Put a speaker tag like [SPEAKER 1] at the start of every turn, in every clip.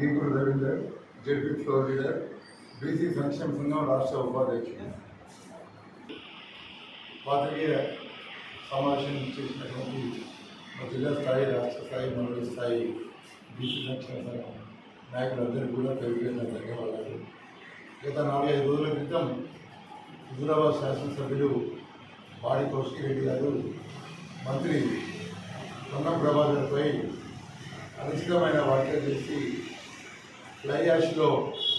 [SPEAKER 1] Geekudu Ravinder ZP floor leader BC సంక్షేమ సంఘం రాష్ట్ర ఉపాధ్యక్షుడు పాత్రికేయ సమావేశం చేసినటువంటి మా జిల్లా స్థాయి రాష్ట్ర స్థాయి మండలి స్థాయి బీసీ సంక్షేమ సంఘం నాయకులందరికీ కూడా పేరు ధన్యవాదాలు. గత నాలుగైదు రోజుల క్రితం హుజురాబాద్ శాసనసభ్యులు బాడి కౌశిక్ గారు మంత్రి పొన్నం ప్రభాకర్పై అనుచితమైన వ్యాఖ్యలు చేసి ఫ్లై యాష్లో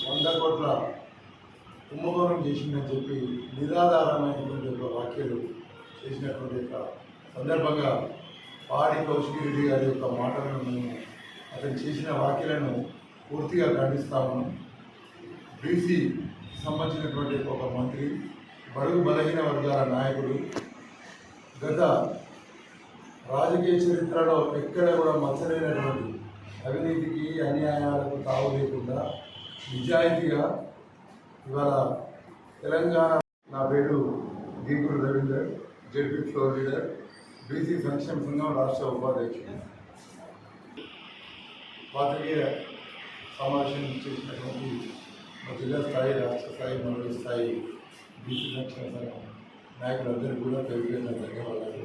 [SPEAKER 1] వంద కోట్ల కుంభకోణం చేసిందని చెప్పి నిరాధారమైనటువంటి ఒక వ్యాఖ్యలు చేసినటువంటి యొక్క సందర్భంగా పాడి కౌశిక్ రెడ్డి గారి యొక్క మాటలను మేము అతను చేసిన వ్యాఖ్యలను పూర్తిగా ఖండిస్తాము. బీసీ సంబంధించినటువంటి ఒక మంత్రి బడుగు బలహీన వర్గాల నాయకుడు గత రాజకీయ చరిత్రలో ఎక్కడ కూడా మచ్చలేనటువంటి అవినీతికి అన్యాయాలకు తావు లేకుండా నిజాయితీగా ఇవాళ తెలంగాణ నా పేరు Geekudu Ravinder ZP floor leader BC సంక్షేమ సంఘం రాష్ట్ర ఉపాధ్యక్షుడు. పాత్రికేయ సమావేశం చేసినటువంటి మా జిల్లా స్థాయి రాష్ట్ర స్థాయి మండల స్థాయి బీసీ సంక్షేమ సంఘం నాయకులందరికీ కూడా పేరు ధన్యవాదాలు.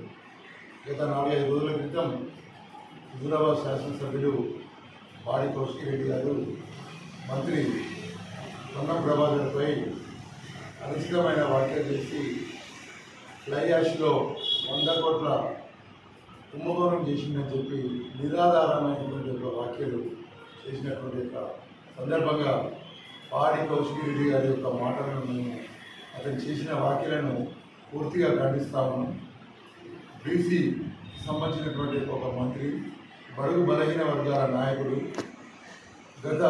[SPEAKER 1] గత నాలుగైదు రోజుల క్రితం హుజురాబాద్ శాసనసభ్యులు బాడీ కౌశిక్ రెడ్డి గారు మంత్రి పొన్న ప్రభాకర్పై అనుచితమైన వ్యాఖ్యలు చేసి ఫ్లై యాష్లో వంద కోట్ల కుంభకోణం చేసిందని చెప్పి నిరాధారమైనటువంటి ఒక వ్యాఖ్యలు చేసినటువంటి యొక్క సందర్భంగా పాడి కౌశిక్ రెడ్డి గారి యొక్క మాటలను మేము అతను చేసిన వ్యాఖ్యలను పూర్తిగా ఖండిస్తాము. బీసీ సంబంధించినటువంటి ఒక మంత్రి బడుగు బలహీన వర్గాల నాయకుడు గత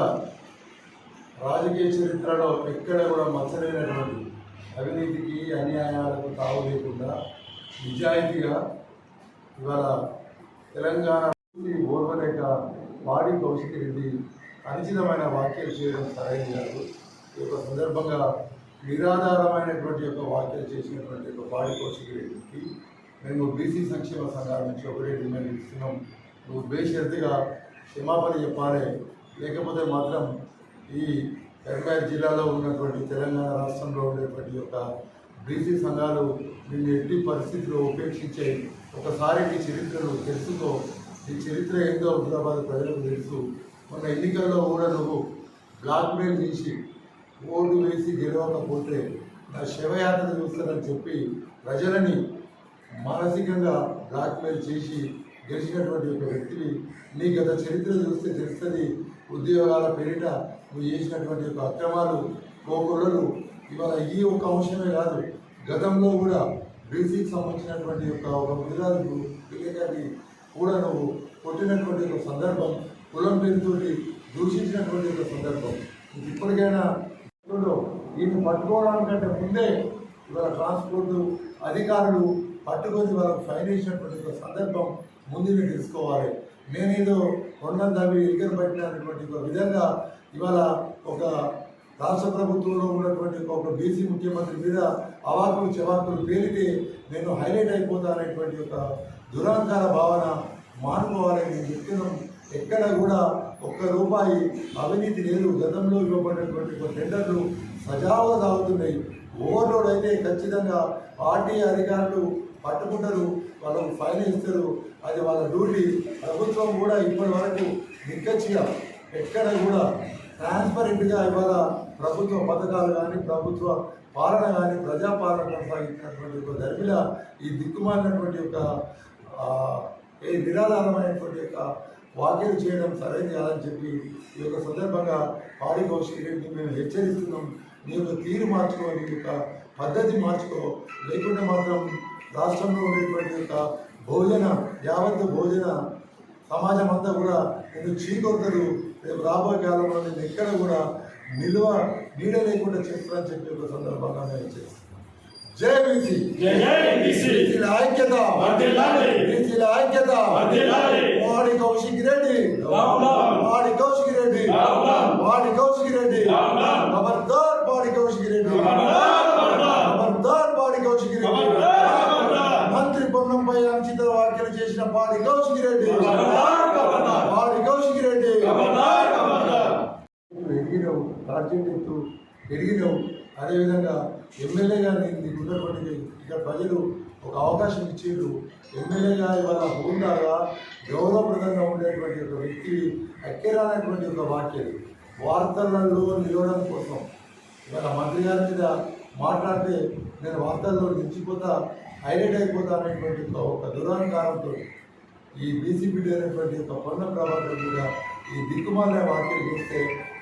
[SPEAKER 1] రాజకీయ చరిత్రలో ఎక్కడ కూడా మచ్చలేనటువంటి అవినీతికి అన్యాయాలకు తావు లేకుండా నిజాయితీగా ఇవాళ తెలంగాణ ఓర్వలేక వాడి భవిష్యత్తు రెడ్డి అనుచితమైన వ్యాఖ్యలు చేయడం సరైనది కాదు. ఈ యొక్క సందర్భంగా నిరాధారమైనటువంటి యొక్క వ్యాఖ్యలు చేసినటువంటి యొక్క వాడి కౌశిక్ రెడ్డికి మేము బీసీ సంక్షేమ సంఘాల నుంచి ఒకటే డిమాండ్ ఇస్తున్నాం నువ్వు బేషరతుగా క్షమాపణ చెప్పాలి. లేకపోతే మాత్రం ఈ కరీంనగర్ జిల్లాలో ఉన్నటువంటి తెలంగాణ రాష్ట్రంలో ఉండేటువంటి యొక్క బీసీ సంఘాలు నిన్ను ఎట్టి పరిస్థితిలో ఉపేక్షించే ఒకసారి నీ చరిత్రను తెలుసుకో. నీ చరిత్ర ఏందో హైదరాబాద్ ప్రజలకు తెలుసు. మొన్న ఎన్నికల్లో కూడా నువ్వు బ్లాక్మెయిల్ చేసి ఓటు వేసి గెలవకపోతే నా శవయాత్ర చూస్తానని చెప్పి ప్రజలని మానసికంగా బ్లాక్మెయిల్ చేసి గెలిచినటువంటి ఒక వ్యక్తివి నీ గత చరిత్ర చూస్తే తెలుస్తుంది. ఉద్యోగాల పేరిట నువ్వు చేసినటువంటి ఒక అక్రమాలు కోకొలలు ఇవాళ ఈ ఒక్క అంశమే కాదు గతంలో కూడా బీసీకి సంబంధించినటువంటి యొక్క ఒక ముదిరాజు విలేకరి కూడా నువ్వు కొట్టినటువంటి ఒక సందర్భం కులం పేరుతోటి దూషించినటువంటి ఒక సందర్భం. ఇప్పటికైనా ఈయన పట్టుకోవడానికంటే ముందే ఇవాళ ట్రాన్స్పోర్టు అధికారులు పట్టుకొని వాళ్ళకు ఫైన్ వేసినటువంటి ఒక సందర్భం ముందు తీసుకోవాలి తెలుసుకోవాలి. నేనేదో కొండం తవ్వి ఎగర పట్టినటువంటి ఒక విధంగా ఇవాళ ఒక రాష్ట్ర ప్రభుత్వంలో ఉన్నటువంటి ఒక బీసీ ముఖ్యమంత్రి మీద అవాకులు చెవాకులు పేరితే నేను హైలైట్ అయిపోతాననేటువంటి ఒక దురాకార భావన మానుకోవాలని నేను చెప్తున్నాం ఎక్కడ కూడా ఒక్క రూపాయి అవినీతి లేదు. గతంలో ఇవ్వబడినటువంటి ఒక టెండర్లు సజావుగా సాగుతున్నాయి. ఓవర్లోడ్ అయితే ఖచ్చితంగా పార్టీ అధికారులు పట్టుకుంటారు వాళ్ళకు ఫైన్ ఇస్తారు అది వాళ్ళ డ్యూటీ. ప్రభుత్వం కూడా ఇప్పటి వరకు దిగ్గచ్చిగా ఎక్కడ కూడా ట్రాన్స్పరెంట్గా ఇవాళ ప్రభుత్వ పథకాలు కానీ ప్రభుత్వ పాలన కానీ ప్రజాపాలన కొనసాగించినటువంటి ఒక ధర్మిల ఈ దిక్కుమాలినటువంటి యొక్క ఏ నిరాధారమైనటువంటి యొక్క వ్యాఖ్యలు చేయడం సరైనది కాదని చెప్పి ఈ యొక్క సందర్భంగా పాడి కౌశిక్ రెడ్డిని మేము హెచ్చరిస్తున్నాం. నీ యొక్క తీరు మార్చుకో నీ యొక్క పద్ధతి మార్చుకో. లేకుంటే మాత్రం రాష్ట్రంలో ఉండేటువంటి యొక్క భోజన యావత్ భోజన సమాజం అంతా కూడా నేను చీకొడతారు. రేపు రాబోయే కాలంలో నేను ఎక్కడ కూడా నిల్వ నీడ లేకుండా చేస్తానని చెప్పి ఒక సందర్భంగా నేను హెచ్చరిస్తున్నాను జై బీసీ. ఐక్యత. బీసీల ఐక్యత. వాడి కౌశిక్ రెడ్డి. వ్యాఖ్యలు పాడి కౌశిక్ రెడ్డి
[SPEAKER 2] ఖబర్దార్,
[SPEAKER 1] కౌశిక్ రెడ్డి
[SPEAKER 2] ఖబర్దార్, ఖబర్దార్.
[SPEAKER 1] ఎత్తు పెరిగినావు అదేవిధంగా ఎమ్మెల్యేగా నేను నీకు ఉన్నటువంటి ఇక ప్రజలు ఒక అవకాశం ఇచ్చిండ్రు ఎమ్మెల్యేగా ఇవాళ హోందాగా గౌరవప్రదంగా ఉండేటువంటి ఒక వ్యక్తి అక్కిరానటువంటి ఒక వాక్యం. వార్తలలో నిలవడం కోసం. ఇవాళ మంత్రి గారి మీద మాట్లాడితే నేను వార్తల్లో నిలిచిపోతా హైలైట్ అయిపోతా అనేటువంటి ఒక ఒక ఈ బీసీపీ అనేటువంటి ఒక పొన్న ప్రభాకర్ మీద ఈ దిక్కుమాలే వాక్యం చూస్తే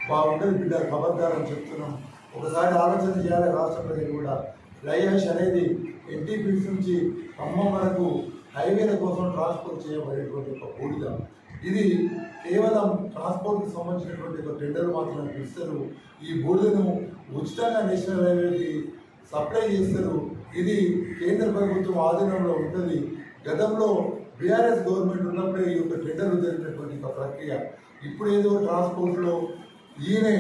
[SPEAKER 1] బాగుంటుంది బిడ్డ ఖబర్దారని చెప్తున్నాం. ఒకసారి ఆలోచన చేయాలి రాష్ట్ర ప్రజలు కూడా. ఫ్లై అనేది ఎన్టీపీస్ నుంచి ఖమ్మం వరకు హైవేల కోసం ట్రాన్స్పోర్ట్ చేయబడేటువంటి ఒక బూడిద. ఇది కేవలం ట్రాన్స్పోర్ట్కి సంబంధించినటువంటి ఒక టెండర్ మాత్రమే పిలుస్తారు. ఈ బూడిదను ఉచితంగా నేషనల్ హైవేకి సప్లై చేస్తారు ఇది కేంద్ర ప్రభుత్వం ఆధీనంలో ఉంటుంది. గతంలో బీఆర్ఎస్ గవర్నమెంట్ ఉన్నప్పుడే ఈ యొక్క టెండర్లు జరిగినటువంటి ఒక ప్రక్రియ. ఇప్పుడు ఏదో ట్రాన్స్పోర్ట్లో ఈయనే